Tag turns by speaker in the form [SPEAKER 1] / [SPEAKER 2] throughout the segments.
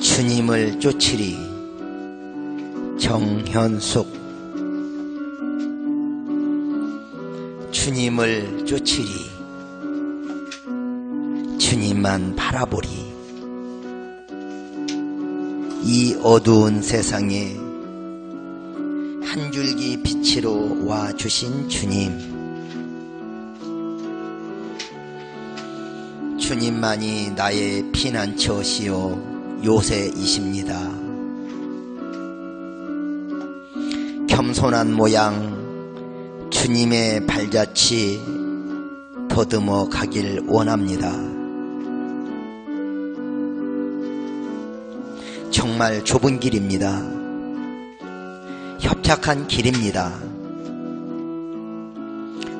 [SPEAKER 1] 주님을 쫓으리 정현숙. 주님을 쫓으리 주님만 바라보리 이 어두운 세상에 한 줄기 빛으로 와 주신 주님 주님만이 나의 피난처시요 요새이십니다. 겸손한 모양 주님의 발자취 더듬어 가길 원합니다. 정말 좁은 길입니다. 협착한 길입니다.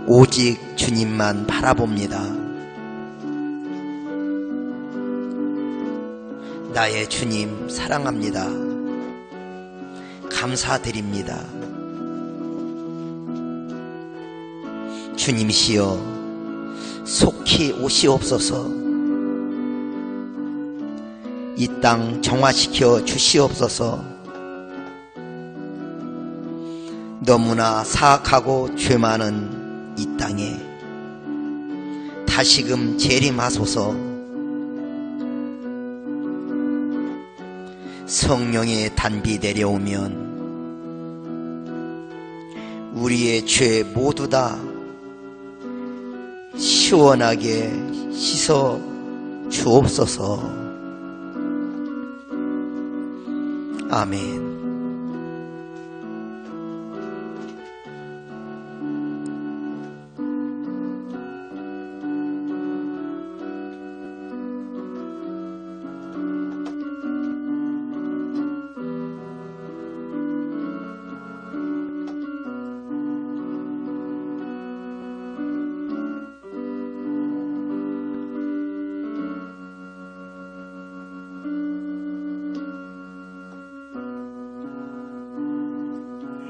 [SPEAKER 1] 오직 주님만 바라봅니다. 나의 주님 사랑합니다. 감사드립니다. 주님이시여 속히 오시옵소서 이 땅 정화시켜 주시옵소서 너무나 사악하고 죄 많은 이 땅에 다시금 재림하소서 성령의 단비 내려오면 우리의 죄 모두 다 시원하게 씻어 주옵소서. Amen.